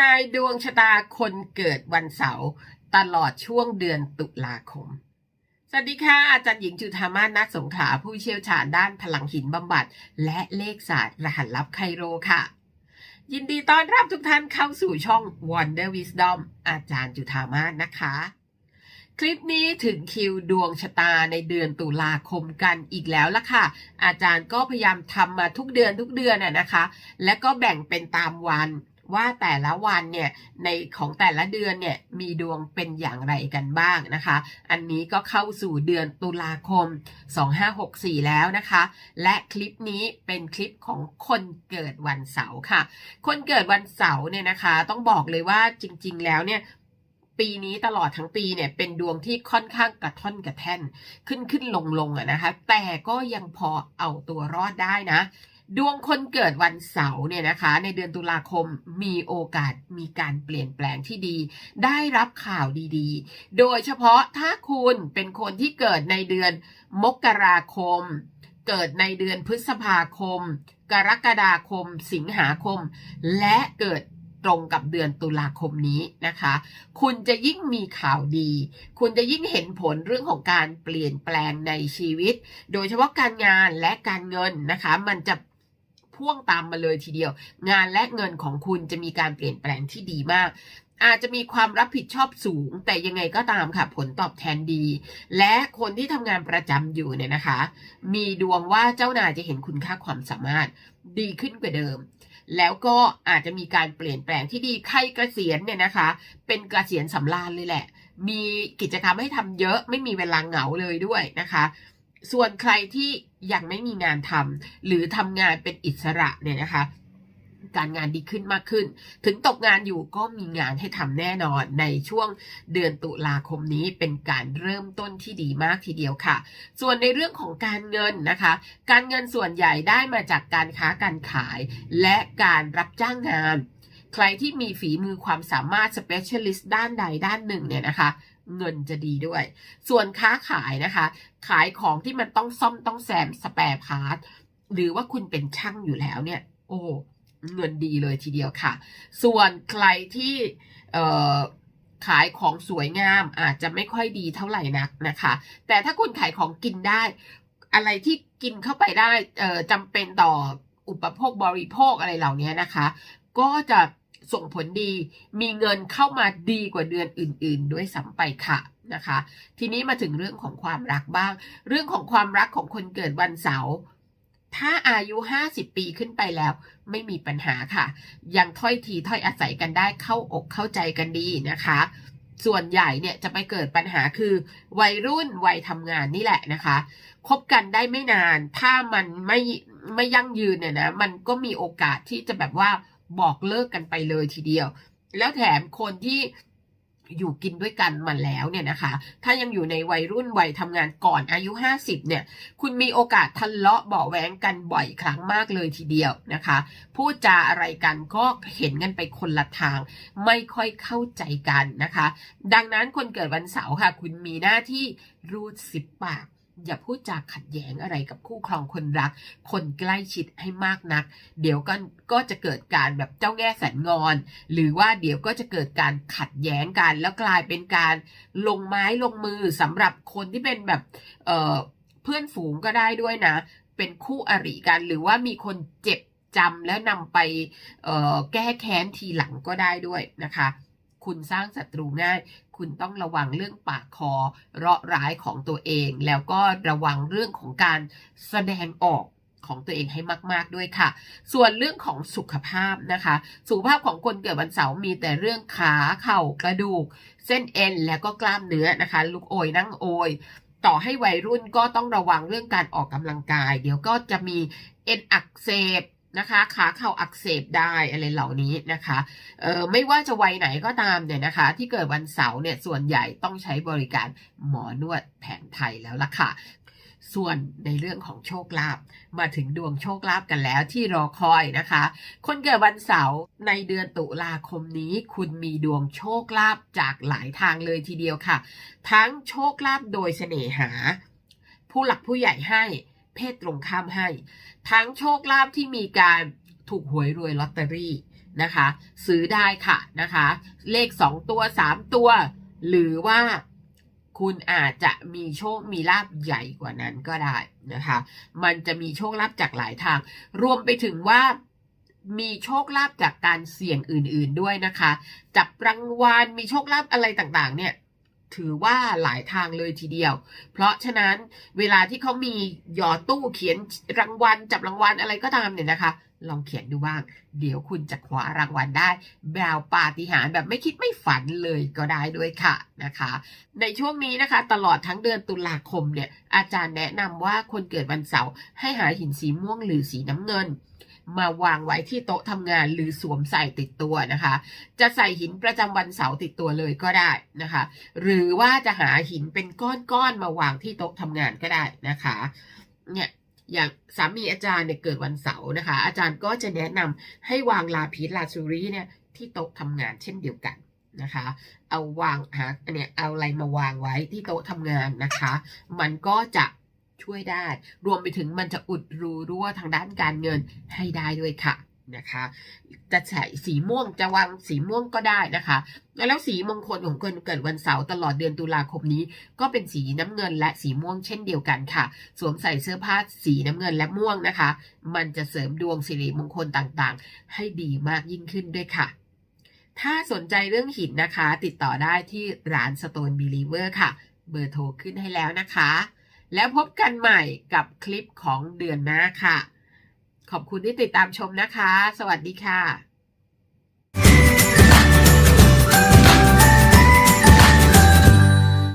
นายดวงชะตาคนเกิดวันเสาร์ตลอดช่วงเดือนตุลาคม สวัสดีค่ะ อาจารย์หญิงจุธามานักสงขาผู้เชี่ยวชาญด้านพลังหินบำบัด และเลขศาสตร์รหัสลับไคโรค่ะ ยินดีต้อนรับทุกท่านเข้าสู่ช่อง Wonder Wisdom อาจารย์จุธามาศนะคะ คลิปนี้ถึงคิวดวงชะตาในเดือนตุลาคมกันอีกแล้วละค่ะ อาจารย์ก็พยายามทำมาทุกเดือนทุกเดือนน่ะนะคะ และก็แบ่งเป็นตามวัน ว่าแต่ละวันเนี่ยในของแต่ละเดือนเนี่ยมีดวงเป็นอย่างไรกันบ้างนะคะ อันนี้ก็เข้าสู่เดือนตุลาคม 2564 แล้วนะคะ และคลิปนี้เป็นคลิปของคนเกิดวันเสาร์ค่ะ คนเกิดวันเสาร์เนี่ยนะคะ ต้องบอกเลยว่าจริง ๆ แล้วเนี่ยปีนี้ตลอดทั้งปีเนี่ยเป็นดวงที่ค่อนข้างกระท่อนกระแท่นขึ้นขึ้นลงลงอะนะคะ แต่ก็ยังพอเอาตัวรอดได้นะ ดวงคนเกิดวันเสาร์เนี่ยนะคะ ในเดือนตุลาคมมีโอกาสมีการเปลี่ยนแปลงที่ดี ได้รับข่าวดีๆ โดยเฉพาะถ้าคุณเป็นคนที่เกิดในเดือนมกราคม เกิดในเดือนพฤษภาคม กรกฎาคม สิงหาคม และเกิดตรงกับเดือนตุลาคมนี้นะคะ คุณจะยิ่งมีข่าวดี คุณจะยิ่งเห็นผลเรื่องของการเปลี่ยนแปลงในชีวิต โดยเฉพาะการงานและการเงินนะคะ มันจะ พ่วงตามมาเลยทีเดียว งานและเงินของคุณจะมีการเปลี่ยนแปลงที่ดีมาก อาจจะมีความรับผิดชอบสูง แต่ยังไงก็ตามค่ะ ผลตอบแทนดี และคนที่ทำงานประจำอยู่เนี่ยนะคะ มีดวงว่าเจ้านายจะเห็นคุณค่าความสามารถดีขึ้นกว่าเดิมแล้วก็อาจจะมีการเปลี่ยนแปลงที่ดี ใครเกษียณเนี่ยนะคะ เป็นเกษียณสำราญเลยแหละ มีกิจกรรมให้ทำเยอะ ไม่มีเวลาเหงาเลยด้วยนะคะ ส่วนใครที่ยังไม่มีงานทำหรือทำงานเป็นอิสระเนี่ยนะคะการงานดีขึ้นมากขึ้น ถึงตกงานอยู่ก็มีงานให้ทำแน่นอนในช่วงเดือนตุลาคมนี้เป็นการเริ่มต้นที่ดีมากทีเดียวค่ะ ส่วนในเรื่องของการเงินนะคะ การเงินส่วนใหญ่ได้มาจากการค้าการขาย และการรับจ้างงาน ใครที่มีฝีมือความสามารถ specialist ด้านใดด้านหนึ่งเนี่ยนะคะ เงินจะดีด้วย ส่วนค้าขายนะคะ ขายของที่มันต้องซ่อมต้องแซมสแปร์พาร์ทหรือว่าคุณเป็นช่างอยู่แล้วเนี่ย โอ้เงินดีเลยทีเดียวค่ะ ส่วนใครที่เอ่อขายของสวยงามอาจจะไม่ค่อยดีเท่าไหร่นักนะคะ แต่ถ้าคุณขายของกินได้ อะไรที่กินเข้าไปได้เอ่อจำเป็นต่ออุปโภคบริโภคอะไรเหล่านี้นะคะ ก็จะ ส่งผลดี มีเงินเข้ามาดีกว่าเดือนอื่น ๆ ด้วยซ้ำไปค่ะนะคะ ทีนี้มาถึงเรื่องของความรักบ้าง เรื่องของความรักของคนเกิดวันเสาร์ถ้าอายุ 50 ปีขึ้นไปแล้ว ไม่มีปัญหาค่ะ ยังถ้อยทีถ้อยอาศัยกันได้เข้าอกเข้าใจกันดีนะคะ ส่วนใหญ่เนี่ยจะไปเกิดปัญหาคือ วัยรุ่นวัยทำงานนี่แหละนะคะคบกันได้ไม่นาน ถ้ามันไม่ไม่ยั่งยืนเนี่ยนะ มันก็มีโอกาสที่จะแบบว่า บอกเลิกกันไปเลยทีเดียว แล้วแถมคนที่อยู่กินด้วยกันมาแล้วเนี่ยนะคะ ถ้ายังอยู่ในวัยรุ่นวัยทำงานก่อนอายุ 50 เนี่ย คุณมีโอกาสทะเลาะเบาะแว้งกันบ่อยครั้งมากเลยทีเดียวนะคะ พูดจาอะไรกันก็เห็นกันไปคนละทาง ไม่ค่อยเข้าใจกันนะคะ ดังนั้นคนเกิดวันเสาร์ค่ะ คุณมีหน้าที่รูดสิบปาก อย่าพูดจาขัดแย้งอะไรกับคู่ครองคนรัก คนใกล้ชิดให้มากนัก เดี๋ยวก็ก็จะเกิดการแบบเจ้าแง่แสนงอน หรือว่าเดี๋ยวก็จะเกิดการขัดแย้งกัน แล้วกลายเป็นการลงไม้ลงมือสำหรับคนที่เป็นแบบเเพื่อนฝูงก็ได้ด้วยนะ เป็นคู่อริกัน หรือว่ามีคนเจ็บจำแล้วนำไปแก้แค้นทีหลังก็ได้ด้วยนะคะ คุณสร้างศัตรูง่าย คุณต้องระวังเรื่องปากคอเราะร้ายของตัวเอง แล้วก็ระวังเรื่องของการแสดงออกของตัวเองให้มาก ๆ ด้วยค่ะ ส่วนเรื่องของสุขภาพนะคะ สุขภาพของคนเกิดวันเสาร์มีแต่เรื่องขาเข่ากระดูก เส้นเอ็นแล้วก็กล้ามเนื้อนะคะลุกโอยนั่งโอยต่อให้วัยรุ่นก็ต้องระวังเรื่องการออกกำลังกาย เดี๋ยวก็จะมีเอ็นอักเสบ นะคะขาเข่าอักเสบได้อะไรเหล่านี้นะคะเออไม่ว่าจะวัยไหนก็ตามเนี่ยนะคะ ที่เกิดวันเสาร์เนี่ยส่วนใหญ่ต้องใช้บริการหมอนวดแผนไทยแล้วล่ะค่ะส่วนในเรื่องของโชคลาภมาถึงดวงโชคลาภกันแล้วที่รอคอยนะคะ คนเกิดวันเสาร์ในเดือนตุลาคมนี้ คุณมีดวงโชคลาภจากหลายทางเลยทีเดียวค่ะ ทั้งโชคลาภโดยเสน่หา ผู้หลักผู้ใหญ่ให้ เพศตรงข้ามให้ ทั้งโชคลาภที่มีการถูกหวยรวยลอตเตอรี่นะคะ ซื้อได้ค่ะนะคะ เลข 2 ตัว 3 ตัว หรือว่าคุณอาจจะมีโชคมีลาบใหญ่กว่านั้นก็ได้นะคะ มันจะมีโชคลาภจากหลายทาง รวมไปถึงว่ามีโชคลาภจากการเสี่ยงอื่น ๆด้วยนะคะ จับรางวัลมีโชคลาภอะไรต่างๆ เนี่ย ถือว่าหลายทางเลยทีเดียว เพราะฉะนั้นเวลาที่เขามีหยอดตู้เขียนรางวัลจับรางวัลอะไรก็ตามเนี่ยนะคะ ลองเขียนดูบ้าง เดี๋ยวคุณจะคว้ารางวัลได้แบบปาฏิหาริย์แบบไม่คิดไม่ฝันเลยก็ได้ด้วยค่ะนะคะ ในช่วงนี้นะคะ ตลอดทั้งเดือนตุลาคมเนี่ยอาจารย์แนะนำว่าคนเกิดวันเสาร์ให้หาหินสีม่วงหรือสีน้ำเงิน มาวางไว้ที่โต๊ะทำงานหรือสวมใส่ติดตัวนะคะ จะใส่หินประจำวันเสาร์ติดตัวเลยก็ได้นะคะ หรือว่าจะหาหินเป็นก้อนๆมาวางที่โต๊ะทำงานก็ได้นะคะ เนี่ยอย่างสามีอาจารย์เนี่ยเกิดวันเสาร์นะคะ อาจารย์ก็จะแนะนำให้วางลาพิษลาซูรีเนี่ยที่โต๊ะทำงานเช่นเดียวกันนะคะ เอาวางหาเนี่ยเอาอะไรมาวางไว้ที่โต๊ะทำงานนะคะ มันก็จะ ช่วยได้ รวมไปถึงมันจะอุดรูรั่วทางด้านการเงินให้ได้ด้วยค่ะนะคะจะใส่สีม่วงจะวางสีม่วงก็ได้นะคะ แล้วสีมงคลของคนเกิดวันเสาร์ตลอดเดือนตุลาคมนี้ ก็เป็นสีน้ำเงินและสีม่วงเช่นเดียวกันค่ะ สวมใส่เสื้อผ้าสีน้ำเงินและม่วงนะคะ มันจะเสริมดวงสิริมงคลต่างๆ ให้ดีมากยิ่งขึ้นด้วยค่ะ ถ้าสนใจเรื่องหินนะคะ ติดต่อได้ที่ร้าน Stone Believer ค่ะ เบอร์โทรขึ้นให้แล้วนะคะ แล้วพบกันใหม่กับคลิปของเดือนหน้าค่ะ ขอบคุณที่ติดตามชมนะคะ สวัสดีค่ะ